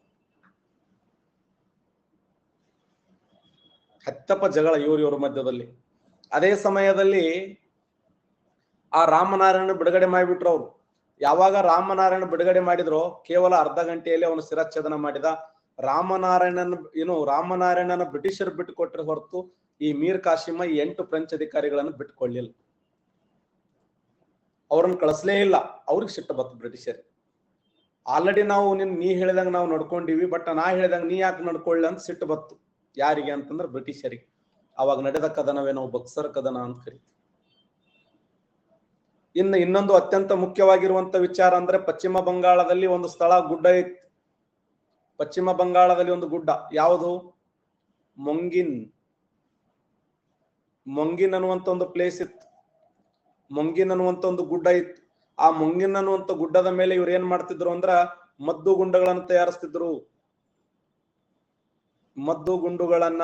ಹತ್ತಪ್ಪ ಜಗಳ ಇವ್ರ ಇವರ ಮಧ್ಯದಲ್ಲಿ. ಅದೇ ಸಮಯದಲ್ಲಿ ಆ ರಾಮನಾರಾಯಣ ಬಿಡುಗಡೆ ಮಾಡಿಬಿಟ್ರು ಅವರು. ಯಾವಾಗ ರಾಮನಾರಾಯಣ ಬಿಡುಗಡೆ ಮಾಡಿದ್ರು ಕೇವಲ ಅರ್ಧ ಗಂಟೆಯಲ್ಲಿ ಅವನು ಶಿರಚ್ಛೇದನ ಮಾಡಿದ. ರಾಮನಾರಾಯಣನ ಏನು ರಾಮನಾರಾಯಣನ ಬ್ರಿಟಿಷರು ಬಿಟ್ಟುಕೊಟ್ಟರೆ ಹೊರತು ಈ ಮೀರ್ ಕಾಶಿಮ ಈ ಎಂಟು ಫ್ರೆಂಚ್ ಅಧಿಕಾರಿಗಳನ್ನು ಬಿಟ್ಕೊಳ್ಳಿಲ್ಲ ಅವ್ರನ್ನ ಕಳಿಸ್ಲೇ ಇಲ್ಲ. ಅವ್ರಿಗೆ ಸಿಟ್ಟು ಬತ್ತು ಬ್ರಿಟಿಷರ್ ಆಲ್ರೆಡಿ ನಾವು ನಿನ್ ನೀ ಹೇಳಿದಂಗ ನಾವು ನಡ್ಕೊಂಡಿವಿ, ಬಟ್ ನಾ ಹೇಳ್ದಂಗ ನೀ ಯಾಕೆ ನಡ್ಕೊಳ್ಳಿ ಅಂತ ಸಿಟ್ಟು ಬತ್ತು ಯಾರಿಗೆ ಅಂತಂದ್ರೆ ಬ್ರಿಟಿಷರಿಗೆ. ಅವಾಗ ನಡೆದ ಕದನವೇ ನಾವು ಬಕ್ಸರ್ ಕದನ ಅಂತ ಕರಿತೀವಿ. ಇನ್ನು ಇನ್ನೊಂದು ಅತ್ಯಂತ ಮುಖ್ಯವಾಗಿರುವಂತ ವಿಚಾರ ಅಂದ್ರೆ ಪಶ್ಚಿಮ ಬಂಗಾಳದಲ್ಲಿ ಒಂದು ಸ್ಥಳ ಗುಡ್ಡ ಇತ್ತು. ಪಶ್ಚಿಮ ಬಂಗಾಳದಲ್ಲಿ ಒಂದು ಗುಡ್ಡ. ಯಾವುದು? ಮೊಂಗಿನ್. ಮೊಂಗಿನ್ ಅನ್ನುವಂತ ಒಂದು ಪ್ಲೇಸ್ ಇತ್ತು. ಮೊಂಗಿನ್ ಅನ್ನುವಂತ ಒಂದು ಗುಡ್ಡ ಇತ್ತು. ಆ ಮೊಂಗಿನ್ ಅನ್ನುವಂತ ಗುಡ್ಡದ ಮೇಲೆ ಇವ್ರು ಏನ್ ಮಾಡ್ತಿದ್ರು ಅಂದ್ರ ಮದ್ದು ಗುಂಡಗಳನ್ನು ತಯಾರಿಸ್ತಿದ್ರು. ಮದ್ದು ಗುಂಡುಗಳನ್ನ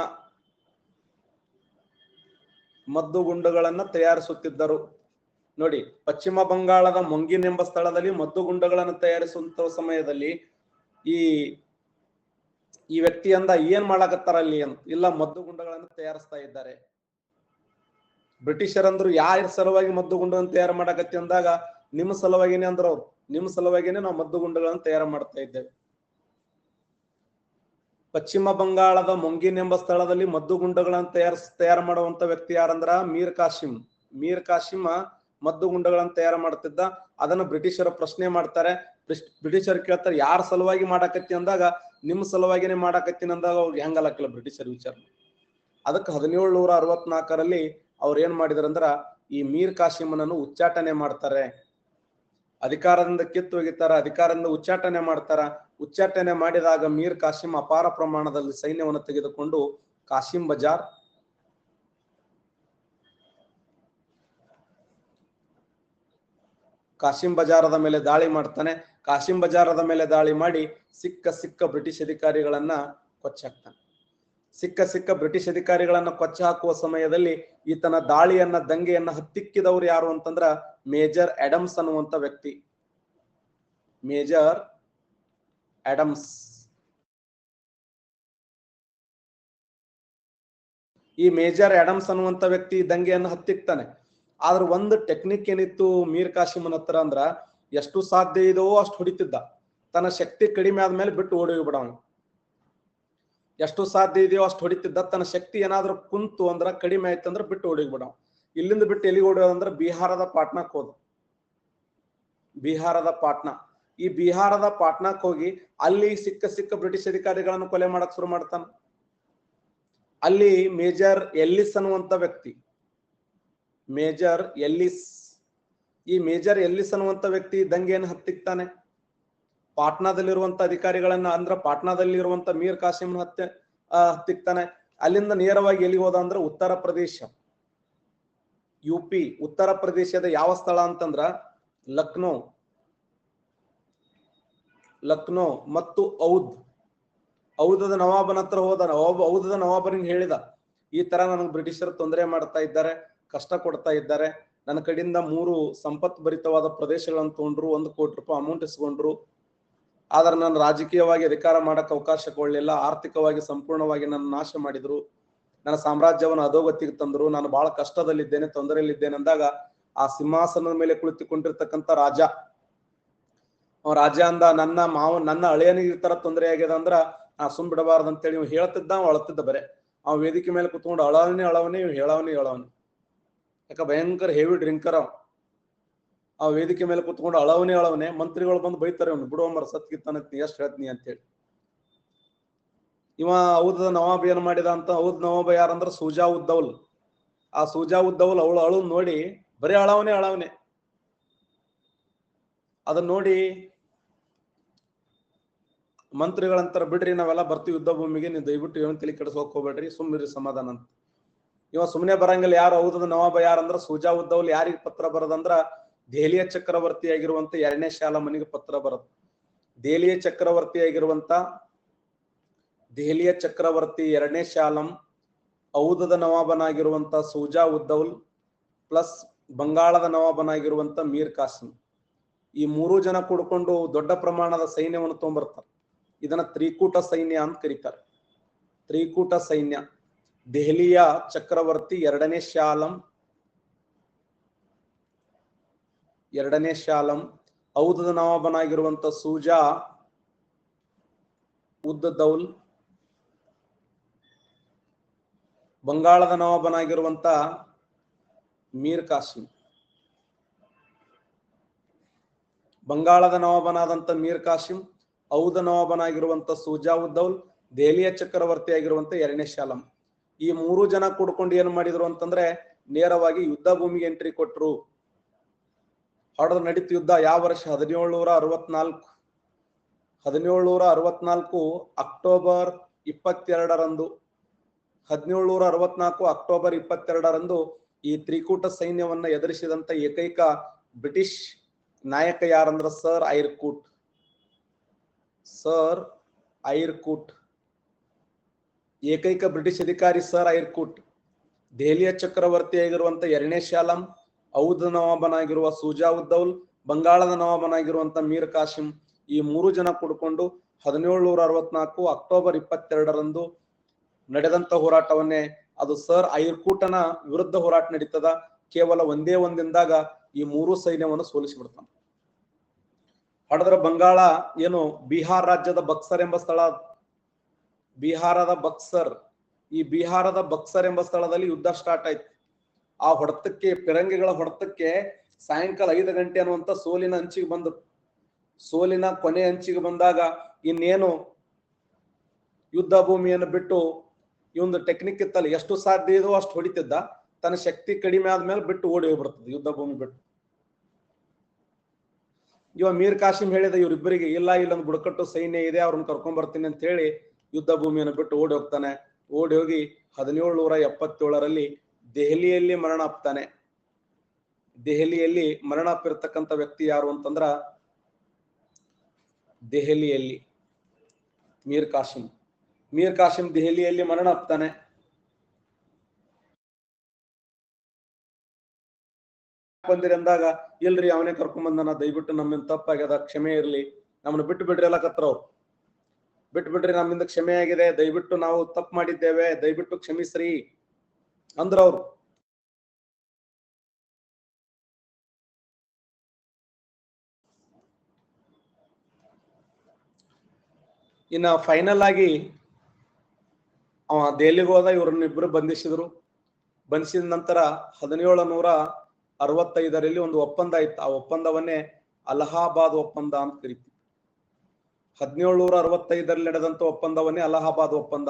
ಮದ್ದು ಗುಂಡುಗಳನ್ನ ತಯಾರಿಸುತ್ತಿದ್ದರು. ನೋಡಿ, ಪಶ್ಚಿಮ ಬಂಗಾಳದ ಮೊಂಗಿನ್ ಎಂಬ ಸ್ಥಳದಲ್ಲಿ ಮದ್ದು ಗುಂಡುಗಳನ್ನು ತಯಾರಿಸುವಂತ ಸಮಯದಲ್ಲಿ ಈ ಈ ವ್ಯಕ್ತಿಯಿಂದ ಏನ್ ಮಾಡಾಕತ್ತಾರ ಅಲ್ಲಿ ಅಂತ, ಇಲ್ಲ ಮದ್ದು ಗುಂಡುಗಳನ್ನು ತಯಾರಿಸ್ತಾ ಇದ್ದಾರೆ. ಬ್ರಿಟಿಷರಂದ್ರು ಯಾರ ಸಲುವಾಗಿ ಮದ್ದು ಗುಂಡುಗಳನ್ನು ತಯಾರು ಮಾಡಕತ್ತಿ ಅಂದಾಗ, ನಿಮ್ಮ ಸಲುವಾಗಿನೇ ಅಂದ್ರ ನಿಮ್ಮ ಸಲುವಾಗಿನೇ ನಾವು ಮದ್ದು ಗುಂಡುಗಳನ್ನು ತಯಾರು ಮಾಡ್ತಾ ಇದ್ದೇವೆ. ಪಶ್ಚಿಮ ಬಂಗಾಳದ ಮೊಂಗಿನ್ ಎಂಬ ಸ್ಥಳದಲ್ಲಿ ಮದ್ದು ಗುಂಡಗಳನ್ನು ತಯಾರಿಸ್ ತಯಾರು ಮಾಡುವಂತ ವ್ಯಕ್ತಿ ಯಾರಂದ್ರ? ಮೀರ್ ಕಾಶಿಮ್. ಮೀರ್ ಕಾಶಿಮ ಮದ್ದು ಗುಂಡಗಳನ್ನು ತಯಾರು ಮಾಡ್ತಿದ್ದ. ಅದನ್ನ ಬ್ರಿಟಿಷರ ಪ್ರಶ್ನೆ ಮಾಡ್ತಾರೆ. ಬ್ರಿಟಿಷರ್ ಕೇಳ್ತಾರೆ, ಯಾರ ಸಲುವಾಗಿ ಮಾಡಾಕತ್ತಿ ಅಂದಾಗ? ನಿಮ್ಮ ಸಲುವಾಗಿನೇ ಮಾಡಾಕತ್ತೀನಿ ಅಂದಾಗ ಅವ್ರಿಗೆ ಹೆಂಗಲ್ಲಕ್ಕಿಲ್ಲ ಬ್ರಿಟಿಷರ್ ವಿಚಾರ. ಅದಕ್ಕೆ ಹದಿನೇಳು ನೂರ ಅರವತ್ನಾಲ್ಕರಲ್ಲಿ ಅವ್ರು ಏನ್ ಮಾಡಿದಾರಂದ್ರ, ಈ ಮೀರ್ ಕಾಶಿಮನನ್ನು ಉಚ್ಚಾಟನೆ ಮಾಡ್ತಾರೆ. ಅಧಿಕಾರದಿಂದ ಕಿತ್ತು ಒಗಿತಾರ ಅಧಿಕಾರದಿಂದ ಉಚ್ಚಾಟನೆ ಮಾಡ್ತಾರ. ಉಚ್ಚಾಟನೆ ಮಾಡಿದಾಗ ಮೀರ್ ಕಾಶಿಮ್ ಅಪಾರ ಪ್ರಮಾಣದಲ್ಲಿ ಸೈನ್ಯವನ್ನು ತೆಗೆದುಕೊಂಡು ಕಾಶಿಂ ಬಜಾರ್ ಕಾಶಿಂ ಬಜಾರದ ಮೇಲೆ ದಾಳಿ ಮಾಡ್ತಾನೆ. ಕಾಶಿಂ ಬಜಾರದ ಮೇಲೆ ದಾಳಿ ಮಾಡಿ ಸಿಕ್ಕ ಸಿಕ್ಕ ಬ್ರಿಟಿಷ್ ಅಧಿಕಾರಿಗಳನ್ನ ಕೊಚ್ಚಾಕ್ತಾನೆ. ಸಿಕ್ಕ ಸಿಕ್ಕ ಬ್ರಿಟಿಷ್ ಅಧಿಕಾರಿಗಳನ್ನ ಕೊಚ್ಚ ಹಾಕುವ ಸಮಯದಲ್ಲಿ ಈತನ ದಾಳಿಯನ್ನ, ದಂಗೆಯನ್ನ ಹತ್ತಿಕ್ಕಿದವರು ಯಾರು ಅಂತಂದ್ರ ಮೇಜರ್ ಅಡಮ್ಸ್ ಅನ್ನುವಂತ ವ್ಯಕ್ತಿ. ಮೇಜರ್ ಅಡಮ್ಸ್ ಈ ಮೇಜರ್ ಅಡಮ್ಸ್ ಅನ್ನುವಂತ ವ್ಯಕ್ತಿ ದಂಗೆಯನ್ನು ಹತ್ತಿಕ್ತಾನೆ. ಆದ್ರ ಒಂದು ಟೆಕ್ನಿಕ್ ಏನಿತ್ತು ಮೀರ್ ಕಾಶಿಮನ್ ಹತ್ರ ಅಂದ್ರ, ಎಷ್ಟು ಸಾಧ್ಯ ಇದೋ ಅಷ್ಟು ಹೊಡಿತಿದ್ದ. ತನ್ನ ಶಕ್ತಿ ಕಡಿಮೆ ಆದ್ಮೇಲೆ ಬಿಟ್ಟು ಓಡಿ ಬಿಡವನು ಎಷ್ಟು ಸಾಧ್ಯ ಇದೆಯೋ ಅಷ್ಟು ಹೊಡಿತಿದ್ದ ತನ್ನ ಶಕ್ತಿ ಏನಾದ್ರೂ ಕುಂತು ಅಂದ್ರ ಕಡಿಮೆ ಆಯ್ತು ಅಂದ್ರೆ ಬಿಟ್ಟು ಬಿಡವ ಇಲ್ಲಿಂದ ಬಿಟ್ಟು ಎಲ್ಲಿಗೆ ಹೊಡಿಯೋದಂದ್ರ ಬಿಹಾರದ ಪಾಟ್ನಾಕ್ ಹೋದ. ಬಿಹಾರದ ಪಾಟ್ನಾ. ಈ ಬಿಹಾರದ ಪಾಟ್ನಾಕ್ ಹೋಗಿ ಅಲ್ಲಿ ಸಿಕ್ಕ ಸಿಕ್ಕ ಬ್ರಿಟಿಷ್ ಅಧಿಕಾರಿಗಳನ್ನು ಕೊಲೆ ಮಾಡಕ್ ಶುರು ಮಾಡ್ತಾನ. ಅಲ್ಲಿ ಮೇಜರ್ ಎಲ್ಲಿಸ್ ಅನ್ನುವಂತ ವ್ಯಕ್ತಿ, ಮೇಜರ್ ಎಲ್ಲಿಸ್, ಈ ಮೇಜರ್ ಎಲ್ಲಿಸ್ ಅನ್ನುವಂತ ವ್ಯಕ್ತಿ ದಂಗೆಯನ್ನು ಹತ್ತಿಕ್ತಾನೆ? ಪಾಟ್ನಾದಲ್ಲಿರುವಂತ ಅಧಿಕಾರಿಗಳನ್ನ ಅಂದ್ರ ಪಾಟ್ನಾದಲ್ಲಿರುವಂತ ಮೀರ್ ಕಾಸಿಮ್ ಹತ್ಯೆ ಹತ್ತಿಕ್ತಾನೆ. ಅಲ್ಲಿಂದ ನೇರವಾಗಿ ಎಲ್ಲಿ ಹೋದ ಅಂದ್ರೆ ಉತ್ತರ ಪ್ರದೇಶ. ಯು ಪಿ ಉತ್ತರ ಪ್ರದೇಶದ ಯಾವ ಸ್ಥಳ ಅಂತಂದ್ರ ಲಕ್ನೋ. ಲಕ್ನೋ ಮತ್ತು ಔದ್. ಔದದ ನವಾಬನ ಹತ್ರ ಹೋದ ಔದದ ನವಾಬನಿಗೆ ಹೇಳಿದ, ಈ ತರ ನನಗೆ ಬ್ರಿಟಿಷರು ತೊಂದರೆ ಮಾಡ್ತಾ ಇದ್ದಾರೆ, ಕಷ್ಟ ಕೊಡ್ತಾ ಇದ್ದಾರೆ. ನನ್ನ ಕಡೆಯಿಂದ ಮೂರು ಸಂಪತ್ ಭರಿತವಾದ ಪ್ರದೇಶಗಳನ್ನು ತಗೊಂಡ್ರು, ಒಂದು ಕೋಟಿ ರೂಪಾಯಿ ಅಮೌಂಟ್ ಇಸ್ಕೊಂಡ್ರು. ಆದ್ರೆ ನಾನು ರಾಜಕೀಯವಾಗಿ ಅಧಿಕಾರ ಮಾಡಕ್ ಅವಕಾಶ ಕೊಡಲಿಲ್ಲ, ಆರ್ಥಿಕವಾಗಿ ಸಂಪೂರ್ಣವಾಗಿ ನನ್ನ ನಾಶ ಮಾಡಿದ್ರು. ನನ್ನ ಸಾಮ್ರಾಜ್ಯವನ್ನು ಅಧೋಗತಿಗೆ ತಂದ್ರು. ನಾನು ಬಹಳ ಕಷ್ಟದಲ್ಲಿದ್ದೇನೆ, ತೊಂದರೆಯಲ್ಲಿದ್ದೇನೆ ಅಂದಾಗ ಆ ಸಿಂಹಾಸನದ ಮೇಲೆ ಕುಳಿತುಕೊಂಡಿರ್ತಕ್ಕಂಥ ರಾಜ. ರಾಜ ಅಂದ, ನನ್ನ ಮಾವ, ನನ್ನ ಅಳಿಯನಿಗೆ ಈ ತರ ತೊಂದರೆ ಆಗ್ಯದ ಅಂದ್ರ ನಾ ಸುಮ್ ಬಿಡಬಾರ್ದು ಅಂತೇಳಿ ನೀವು ಹೇಳ್ತಿದ್ದ ಅಳತಿದ್ದ ಬರೆ. ಅವ ವೇದಿಕೆ ಮೇಲೆ ಕುತ್ಕೊಂಡು ಅಳವನೇ ಅಳವನೇ ಹೇಳವನೇ ಹೇಳವನಿ. ಯಾಕ ಭಯಂಕರ ಹೆವಿ ಡ್ರಿಂಕರ್ ಅವ. ಆ ವೇದಿಕೆ ಮೇಲೆ ಕುತ್ಕೊಂಡು ಅಳವನೇ ಅಳವನೆ ಮಂತ್ರಿಗಳು ಬಂದು ಬೈತಾರೆ ಅವ್ನು ಬಿಡುವ ಮರ ಸತ್ಗಿತ್ತಾನಂತ ಎಷ್ಟು ಹೇಳ್ತೀನಿ ಅಂತೇಳಿ. ಇವ ಔದ ನವಾಬ್ ಏನ್ ಮಾಡಿದ ಅಂತ ಔದ್ ನವಾಬ ಯಾರಂದ್ರ ಸೂಜಾ ಉದ್ದೌಲ್ ಆ ಸೂಜಾ ಉದ್ದೌಲ್ ಅವಳು ಅಳು ನೋಡಿ ಬರೀ ಅಳವನೆ ಅಳವನೆ. ಅದನ್ನ ನೋಡಿ ಮಂತ್ರಿಗಳಂತರ ಬಿಡ್ರಿ ನಾವೆಲ್ಲ ಬರ್ತೀವಿ ಯುದ್ಧ ಭೂಮಿಗೆ, ನೀವು ದಯವಿಟ್ಟು ಏನು ತಲೆ ಕೆಡಿಸೋಕ್ ಹೋಗ್ಬೇಡ್ರಿ ಸುಮ್ಮಿರಿ ಸಮಾಧಾನ ಅಂತ. ಇವ ಸುಮ್ಮನೆ ಬರಂಗಿಲ್ಲ ಯಾರು ಔದದ ನವಾಬ ಯಾರಂದ್ರ, ಸೂಜಾ ಉದ್ದೌಲ್ ಯಾರಿಗ ಪತ್ರ ಬರದಂದ್ರ ದೆಹಲಿಯ ಚಕ್ರವರ್ತಿ ಆಗಿರುವಂತ ಎರಡನೇ ಶಾಲಮನಿಗೆ ಪತ್ರ ಬರುತ್ತೆ. ದೆಹಲಿಯ ಚಕ್ರವರ್ತಿ ಆಗಿರುವಂತ ದೆಹಲಿಯ ಚಕ್ರವರ್ತಿ ಎರಡನೇ ಶಾಲಂ ಔದದ ನವಾಬನಾಗಿರುವಂತ ಸೂಜಾ ಉದ್ದೌಲ್ ಪ್ಲಸ್ ಬಂಗಾಳದ ನವಾಬನಾಗಿರುವಂತ ಮೀರ್ ಕಾಸಿಂ. ಈ ಮೂರು ಜನ ಕೂಡ್ಕೊಂಡು ದೊಡ್ಡ ಪ್ರಮಾಣದ ಸೈನ್ಯವನ್ನು ತಗೊಂಡ್ಬರ್ತಾರೆ ಇದನ್ನ ತ್ರಿಕೂಟ ಸೈನ್ಯ ಅಂತ ಕರೀತಾರೆ. ತ್ರಿಕೂಟ ಸೈನ್ಯ. ದೆಹಲಿಯ ಚಕ್ರವರ್ತಿ ಎರಡನೇ ಶಾಲಂ ಎರಡನೇ ಶಾಲಂ. ಔದದ ನವಾಬನಾಗಿರುವಂತ ಸೂಜಾ, ಉದ್ದ ದೌಲ್, ಬಂಗಾಳದ ನವಾಬನಾಗಿರುವಂತ ಮೀರ್ ಕಾಸಿಂ. ಬಂಗಾಳದ ನವಾಬನಾದಂತ ಮೀರ್ ಕಾಸಿಂ ಔದ ನವಾಬನಾಗಿರುವಂತ ಸೂಜಾ ಉದ್ದೌಲ್ ದೆಹಲಿಯ ಚಕ್ರವರ್ತಿಯಾಗಿರುವಂತ ಎರಡನೇ ಶಾಲಂ. ಈ ಮೂರು ಜನ ಕೂಡ್ಕೊಂಡು ಏನ್ ಮಾಡಿದ್ರು ಅಂತಂದ್ರೆ ನೇರವಾಗಿ ಯುದ್ಧ ಭೂಮಿಗೆ ಎಂಟ್ರಿ ಕೊಟ್ರು. ಹೊಡೆದ ನಡೀತು ಯುದ್ಧ ಯಾವ ವರ್ಷ? ಹದಿನೇಳುನೂರ ಅರವತ್ನಾಲ್ಕು. ಹದಿನೇಳುನೂರ ಅರವತ್ನಾಲ್ಕು ಅಕ್ಟೋಬರ್ ಇಪ್ಪತ್ತೆರಡರಂದು. ಹದಿನೇಳುನೂರ ಅರವತ್ನಾಲ್ಕು ಅಕ್ಟೋಬರ್ ಇಪ್ಪತ್ತೆರಡರಂದು ಈ ತ್ರಿಕೂಟ ಸೈನ್ಯವನ್ನ ಎದುರಿಸಿದಂತ ಏಕೈಕ ಬ್ರಿಟಿಷ್ ನಾಯಕ ಯಾರಂದ್ರ? Sir Eyre Coote. Sir Eyre Coote. ಏಕೈಕ ಬ್ರಿಟಿಷ್ ಅಧಿಕಾರಿ ಸರ್ ಐರ್ಕೂಟ್. ದೆಹಲಿಯ ಚಕ್ರವರ್ತಿ ಆಗಿರುವಂತ ಎರಡನೇ ಶಾಲಂ ಔದ್ ನವಾಬನಾಗಿರುವ ಸುಜಾ ಉದ್ದೌಲ್ ಬಂಗಾಳದ ನವಾಬನಾಗಿರುವಂತ ಮೀರ್ ಕಾಶಿಂ ಈ ಮೂರು ಜನ ಕೂಡ್ಕೊಂಡು ಹದಿನೇಳುನೂರ ಅರವತ್ನಾಲ್ಕು ಅಕ್ಟೋಬರ್ ಇಪ್ಪತ್ತೆರಡರಂದು ನಡೆದಂತ ಹೋರಾಟವನ್ನೇ ಅದು ಸರ್ ಐರ್ಕೂಟನ ವಿರುದ್ಧ ಹೋರಾಟ ನಡೀತದ. ಕೇವಲ ಒಂದೇ ಒಂದಿಂದಾಗ ಈ ಮೂರು ಸೈನ್ಯವನ್ನು ಸೋಲಿಸಿಬಿಡ್ತಾನೆ. ಹೊಡೆದ್ರ ಬಂಗಾಳ ಏನು ಬಿಹಾರ್ ರಾಜ್ಯದ ಬಕ್ಸರ್ ಎಂಬ ಸ್ಥಳ, ಬಿಹಾರದ ಬಕ್ಸರ್, ಈ ಬಿಹಾರದ ಬಕ್ಸರ್ ಎಂಬ ಸ್ಥಳದಲ್ಲಿ ಯುದ್ಧ ಸ್ಟಾರ್ಟ್ ಆಯ್ತು. ಆ ಹೊಡೆತಕ್ಕೆ, ಪಿರಂಗಿಗಳ ಹೊಡೆತಕ್ಕೆ ಸಾಯಂಕಾಲ ಐದು ಗಂಟೆ ಅನ್ನುವಂತ ಸೋಲಿನ ಅಂಚಿಗೆ ಬಂದ, ಸೋಲಿನ ಕೊನೆ ಅಂಚಿಗೆ ಬಂದಾಗ ಇನ್ನೇನು ಯುದ್ಧ ಭೂಮಿಯನ್ನು ಬಿಟ್ಟು ಇವಂದು ಟೆಕ್ನಿಕ್ ಇತ್ತಲ್ಲ, ಎಷ್ಟು ಸಾಧ್ಯ ಇದೋ ಅಷ್ಟು ಹೊಡಿತಿದ್ದ. ತನ್ನ ಶಕ್ತಿ ಕಡಿಮೆ ಆದ್ಮೇಲೆ ಬಿಟ್ಟು ಓಡಿ ಹೋಗ್ಬಿಡ್ತದೆ, ಯುದ್ಧ ಭೂಮಿ ಬಿಟ್ಟು. ಇವ ಮೀರ್ ಕಾಶಿಮ್ ಹೇಳಿದ, ಇವರಿಬ್ಬರಿಗೆ ಇಲ್ಲ, ಇಲ್ಲೊಂದು ಬುಡಕಟ್ಟು ಸೈನ್ಯ ಇದೆ, ಅವ್ರನ್ನ ಕರ್ಕೊಂಡ್ ಬರ್ತೀನಿ ಅಂತ ಹೇಳಿ ಯುದ್ಧ ಭೂಮಿಯನ್ನು ಬಿಟ್ಟು ಓಡಿ ಹೋಗ್ತಾನೆ. ಓಡಿ ಹೋಗಿ ಹದಿನೇಳು ನೂರ ಎಪ್ಪತ್ತೇಳರಲ್ಲಿ ದೆಹಲಿಯಲ್ಲಿ ಮರಣ ಅಪ್ತಾನೆ. ದೆಹಲಿಯಲ್ಲಿ ಮರಣ ಅಪ್ಪಿರ್ತಕ್ಕಂಥ ವ್ಯಕ್ತಿ ಯಾರು ಅಂತಂದ್ರ ದೆಹಲಿಯಲ್ಲಿ ಮೀರ್ ಕಾಸಿಂ. ಮೀರ್ ಕಾಸಿಂ ದೆಹಲಿಯಲ್ಲಿ ಮರಣ ಅಪ್ತಾನೆ. ಬಂದಿರಿ ಅಂದಾಗ, ಇಲ್ರಿ ಅವನೇ ಕರ್ಕೊಂಡ್ ಬಂದನ, ದಯವಿಟ್ಟು ನಮ್ಮಿಂದ ತಪ್ಪಾಗ್ಯದ, ಕ್ಷಮೆ ಇರ್ಲಿ. ನಮ್ಮನ್ನ ಬಿಟ್ಟು ಬಿಡ್ರಿ ಎಲ್ಲ ಅವ್ರು. ಬಿಟ್ಟು ಬಿಡ್ರಿ ನಮ್ಮಿಂದ ಕ್ಷಮೆ ಆಗಿದೆ, ದಯವಿಟ್ಟು ನಾವು ತಪ್ಪು ಮಾಡಿದ್ದೇವೆ, ದಯವಿಟ್ಟು ಕ್ಷಮಿಸ್ರಿ. ಅಂದ್ರ ಅವ್ರು. ಇನ್ನ ಫೈನಲ್ ಆಗಿ ಅವ ದೆಹಲಿಗೆ ಹೋದ ಇವ್ರನ್ನ ಇಬ್ರು ಬಂಧಿಸಿದ್ರು. ಬಂಧಿಸಿದ ನಂತರ ಹದಿನೇಳು ನೂರ ಅರವತ್ತೈದರಲ್ಲಿ ಒಂದು ಒಪ್ಪಂದ ಇತ್ತು ಆ ಒಪ್ಪಂದವನ್ನೇ ಅಲಹಾಬಾದ್ ಒಪ್ಪಂದ ಅಂತ ಕರಿತೀವಿ. ಹದಿನೇಳುನೂರ ಅರವತ್ತೈದರಲ್ಲಿ ನಡೆದಂತ ಒಪ್ಪಂದವನ್ನೇ ಅಲಹಾಬಾದ್ ಒಪ್ಪಂದ.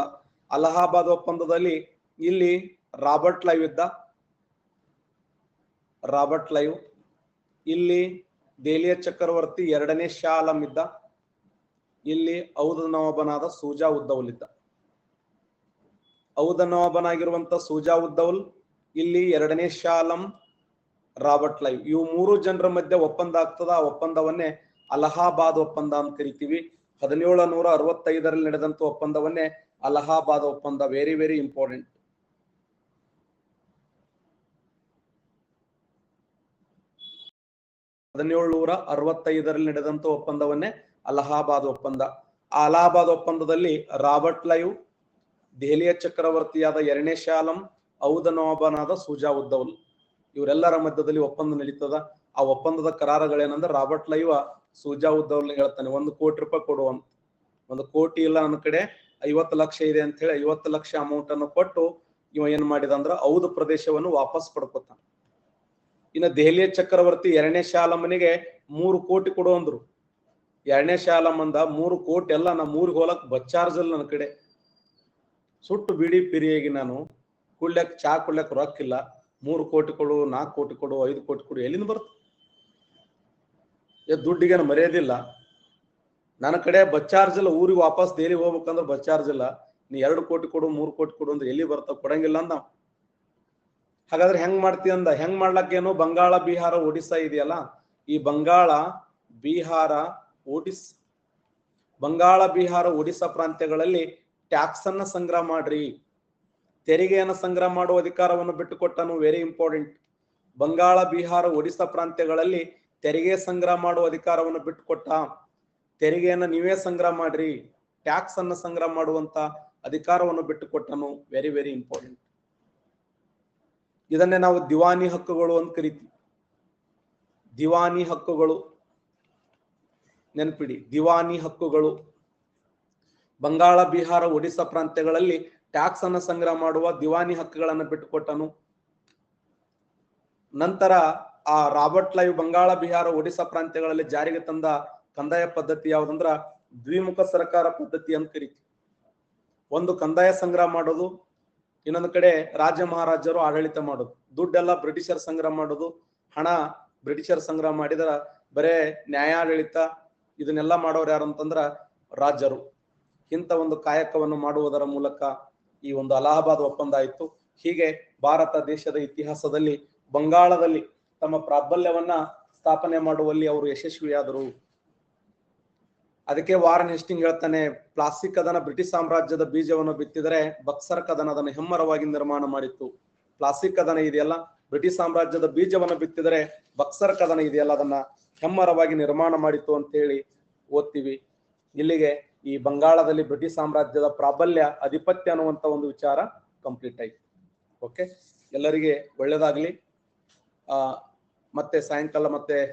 ಅಲಹಾಬಾದ್ ಒಪ್ಪಂದದಲ್ಲಿ ಇಲ್ಲಿ ರಾಬರ್ಟ್ ಲೈವ್ ಇದ್ದ? Robert Clive. ಇಲ್ಲಿ ದೇಲಿಯ ಚಕ್ರವರ್ತಿ ಎರಡನೇ ಶಾ ಆಲಂ ಇದ್ದ. ಇಲ್ಲಿ ಔದ ನವಾಬನಾದ ಸೂಜಾ ಉದ್ದೌಲ್ ಇದ್ದ. ಔದ ನವಾಬನಾಗಿರುವಂತ ಸೂಜಾ ಉದ್ದೌಲ್, ಇಲ್ಲಿ ಎರಡನೇ ಶಾ ಆಲಂ ರಾಬರ್ಟ್ ಲೈವ್. ಇವು ಮೂರು ಜನರ ಮಧ್ಯೆ ಒಪ್ಪಂದ ಆಗ್ತದ? ಆ ಒಪ್ಪಂದವನ್ನೇ ಅಲಹಾಬಾದ್ ಒಪ್ಪಂದ ಅಂತ ಕರಿತೀವಿ. ಹದಿನೇಳು ನೂರ ಅರವತ್ತೈದರಲ್ಲಿ ನಡೆದಂತ ಒಪ್ಪಂದವನ್ನೇ ಅಲಹಾಬಾದ್ ಒಪ್ಪಂದ. ವೆರಿ ವೆರಿ ಇಂಪಾರ್ಟೆಂಟ್ ಹದಿನೇಳುನೂರ ಅರವತ್ತೈದರಲ್ಲಿ ನಡೆದಂತ ಒಪ್ಪಂದವನ್ನೇ ಅಲಹಾಬಾದ್ ಒಪ್ಪಂದ. ಅಲಹಾಬಾದ್ ಒಪ್ಪಂದದಲ್ಲಿ ರಾಬರ್ಟ್ ಲೈವ್ ದೆಹಲಿಯ ಚಕ್ರವರ್ತಿಯಾದ ಎರಡನೇ ಶಾಲಂ ಔದ ನವಾಬನಾದ ಸುಜಾ ಉದ್ದೌಲ್ ಇವರೆಲ್ಲರ ಮಧ್ಯದಲ್ಲಿ ಒಪ್ಪಂದ ನಡೀತದ. ಆ ಒಪ್ಪಂದದ ಕರಾರಗಳೇನಂದ್ರೆ ರಾಬರ್ಟ್ ಲೈವ ಸುಜಾ ಉದ್ದೌಲ್ ಹೇಳ್ತಾನೆ, ಒಂದು ಕೋಟಿ ರೂಪಾಯಿ ಕೊಡುವಂತ ಒಂದು ಕೋಟಿ ಇಲ್ಲ ನನ್ನ ಕಡೆ, ಐವತ್ತು ಲಕ್ಷ ಇದೆ ಅಂತ ಹೇಳಿ ಐವತ್ತು ಲಕ್ಷ ಅಮೌಂಟ್ ಅನ್ನು ಕೊಟ್ಟು ಇವ ಏನ್ ಮಾಡಿದ ಅಂದ್ರ ಔದ ಪ್ರದೇಶವನ್ನು ವಾಪಸ್ ಪಡ್ಕೊತಾನ. ಇನ್ನು ದೆಹಲಿಯ ಚಕ್ರವರ್ತಿ ಎರಡನೇ ಶಾಲಮ್ಮನಿಗೆ ಮೂರು ಕೋಟಿ ಕೊಡು ಅಂದ್ರು. ಎರಡನೇ ಶಾಲಮ್ಮಂದ ಮೂರು ಕೋಟಿ ಎಲ್ಲ ನಮ್ಮ ಊರಿಗೆ ಹೋಲಕ್ ಬಚ್ಚಾರ್ಜಲ್ ನನ್ನ ಕಡೆ. ಸುಟ್ಟು ಬಿಡಿ ಪಿರಿಯಾಗಿ ನಾನು. ಕುಡ್ಲಕ್ ಚಾ ಕುಡ್ಲಕ್ ರೊಕ್ಕಿಲ್ಲ. ಮೂರು ಕೋಟಿ ಕೊಡು, ನಾಲ್ಕು ಕೋಟಿ ಕೊಡು, ಐದು ಕೋಟಿ ಕೊಡು, ಎಲ್ಲಿಂದ ಬರುತ್ತೆ? ದುಡ್ಡಿಗೆ ಮರ್ಯಾದಿಲ್ಲ. ನನ್ನ ಕಡೆ ಬಚ್ಚಾರ್ಜ್ ಊರಿಗೆ ವಾಪಸ್ ದೇಲಿ ಹೋಗ್ಬೇಕಂದ್ರೆ ಬಚ್ಚಾರ್ಜಲ್ಲ. ಚಾರ್ಜ್ ಇಲ್ಲ ನೀ ಎರಡು ಕೋಟಿ ಕೊಡು, ಮೂರು ಕೋಟಿ ಕೊಡು ಅಂದ್ರೆ ಎಲ್ಲಿ ಬರ್ತಾವ? ಕೊಡಂಗಿಲ್ಲ ಅಂದ. ಹಾಗಾದ್ರೆ ಹೆಂಗ್ ಮಾಡ್ತಿ ಅಂದ? ಹೆಂಗ್ ಮಾಡ್ಲಕ್ಕೇನು? ಬಂಗಾಳ, ಬಿಹಾರ, ಒಡಿಸ್ಸಾ ಇದೆಯಲ್ಲ? ಈ ಬಂಗಾಳ, ಬಿಹಾರ, ಒಡಿಸ್, ಬಂಗಾಳ, ಬಿಹಾರ, ಒಡಿಸ್ಸಾ ಪ್ರಾಂತ್ಯಗಳಲ್ಲಿ ಟ್ಯಾಕ್ಸ್ ಅನ್ನ ಸಂಗ್ರಹ ಮಾಡ್ರಿ. ತೆರಿಗೆಯನ್ನು ಸಂಗ್ರಹ ಮಾಡುವ ಅಧಿಕಾರವನ್ನು ಬಿಟ್ಟುಕೊಟ್ಟನು ವೆರಿ ಇಂಪಾರ್ಟೆಂಟ್ ಬಂಗಾಳ, ಬಿಹಾರ, ಒಡಿಸ್ಸಾ ಪ್ರಾಂತ್ಯಗಳಲ್ಲಿ ತೆರಿಗೆ ಸಂಗ್ರಹ ಮಾಡುವ ಅಧಿಕಾರವನ್ನು ಬಿಟ್ಟುಕೊಟ್ಟ. ತೆರಿಗೆಯನ್ನು ನೀವೇ ಸಂಗ್ರಹ ಮಾಡ್ರಿ. ಟ್ಯಾಕ್ಸ್ ಅನ್ನು ಸಂಗ್ರಹ ಮಾಡುವಂತ ಅಧಿಕಾರವನ್ನು ಬಿಟ್ಟುಕೊಟ್ಟನು ವೆರಿ ವೆರಿ ಇಂಪಾರ್ಟೆಂಟ್ ಇದನ್ನೇ ನಾವು ದಿವಾನಿ ಹಕ್ಕುಗಳು ಅಂತ ಕರಿತೀವಿ. ದಿವಾನಿ ಹಕ್ಕುಗಳು ನೆನಪಿಡಿ, ದಿವಾನಿ ಹಕ್ಕುಗಳು. ಬಂಗಾಳ, ಬಿಹಾರ ಒಡಿಶಾ ಪ್ರಾಂತ್ಯಗಳಲ್ಲಿ ಟ್ಯಾಕ್ಸ್ ಅನ್ನ ಸಂಗ್ರಹ ಮಾಡುವ ದಿವಾನಿ ಹಕ್ಕುಗಳನ್ನು ಬಿಟ್ಟುಕೊಟ್ಟನು. ನಂತರ ಆ ರಾಬರ್ಟ್ ಲೈವ್ ಬಂಗಾಳ, ಬಿಹಾರ ಒಡಿಶಾ ಪ್ರಾಂತ್ಯಗಳಲ್ಲಿ ಜಾರಿಗೆ ತಂದ ಕಂದಾಯ ಪದ್ಧತಿ ಯಾವುದಂದ್ರ ದ್ವಿಮುಖ ಸರ್ಕಾರ ಪದ್ಧತಿ ಅಂತ ಕರಿತೀವಿ. ಒಂದು ಕಂದಾಯ ಸಂಗ್ರಹ ಮಾಡೋದು ಇನ್ನೊಂದು ಕಡೆ ರಾಜ್ಯ ಮಹಾರಾಜರು ಆಡಳಿತ ಮಾಡೋದು. ದುಡ್ಡೆಲ್ಲ ಬ್ರಿಟಿಷರ್ ಸಂಗ್ರಹ ಮಾಡೋದು. ಹಣ ಬ್ರಿಟಿಷರ್ ಸಂಗ್ರಹ ಮಾಡಿದ್ರ ಬರೇ ನ್ಯಾಯಾಡಳಿತ ಇದನ್ನೆಲ್ಲ ಮಾಡೋರು ಯಾರು ಅಂತಂದ್ರ ರಾಜರು ಇಂಥ ಒಂದು ಕಾಯಕವನ್ನು ಮಾಡುವುದರ ಮೂಲಕ ಈ ಒಂದು ಅಲಹಾಬಾದ್ ಒಪ್ಪಂದ ಆಯಿತು. ಹೀಗೆ ಭಾರತ ದೇಶದ ಇತಿಹಾಸದಲ್ಲಿ ಬಂಗಾಳದಲ್ಲಿ ತಮ್ಮ ಪ್ರಾಬಲ್ಯವನ್ನ ಸ್ಥಾಪನೆ ಮಾಡುವಲ್ಲಿ ಅವರು ಯಶಸ್ವಿಯಾದರು. ಅದಕ್ಕೆ ವಾರನ್ ಹೆಸ್ಟಿಂಗ್ ಹೇಳ್ತಾನೆ, ಪ್ಲಾಸ್ಟಿಕ್ ಕದನ ಬ್ರಿಟಿಷ್ ಸಾಮ್ರಾಜ್ಯದ ಬೀಜವನ್ನು ಬಿತ್ತಿದರೆ ಬಕ್ಸರ್ ಕದನ ಅದನ್ನು ಹೆಮ್ಮರವಾಗಿ ನಿರ್ಮಾಣ ಮಾಡಿತ್ತು. ಪ್ಲಾಸ್ಟಿಕ್ ಕದನ ಇದೆಯಲ್ಲ? ಬ್ರಿಟಿಷ್ ಸಾಮ್ರಾಜ್ಯದ ಬೀಜವನ್ನು ಬಿತ್ತಿದರೆ ಬಕ್ಸರ್ ಕದನ ಇದೆಯಲ್ಲ? ಅದನ್ನ ಹೆಮ್ಮರವಾಗಿ ನಿರ್ಮಾಣ ಮಾಡಿತ್ತು ಅಂತ ಹೇಳಿ ಓದ್ತೀವಿ. ಇಲ್ಲಿಗೆ ಈ ಬಂಗಾಳದಲ್ಲಿ ಬ್ರಿಟಿಷ್ ಸಾಮ್ರಾಜ್ಯದ ಪ್ರಾಬಲ್ಯ, ಅಧಿಪತ್ಯ ಅನ್ನುವಂತ ಒಂದು ವಿಚಾರ ಕಂಪ್ಲೀಟ್ ಆಯ್ತು. ಓಕೆ ಎಲ್ಲರಿಗೆ ಒಳ್ಳೇದಾಗ್ಲಿ. ಆ, ಮತ್ತೆ ಸಾಯಂಕಾಲ ಮತ್ತೆ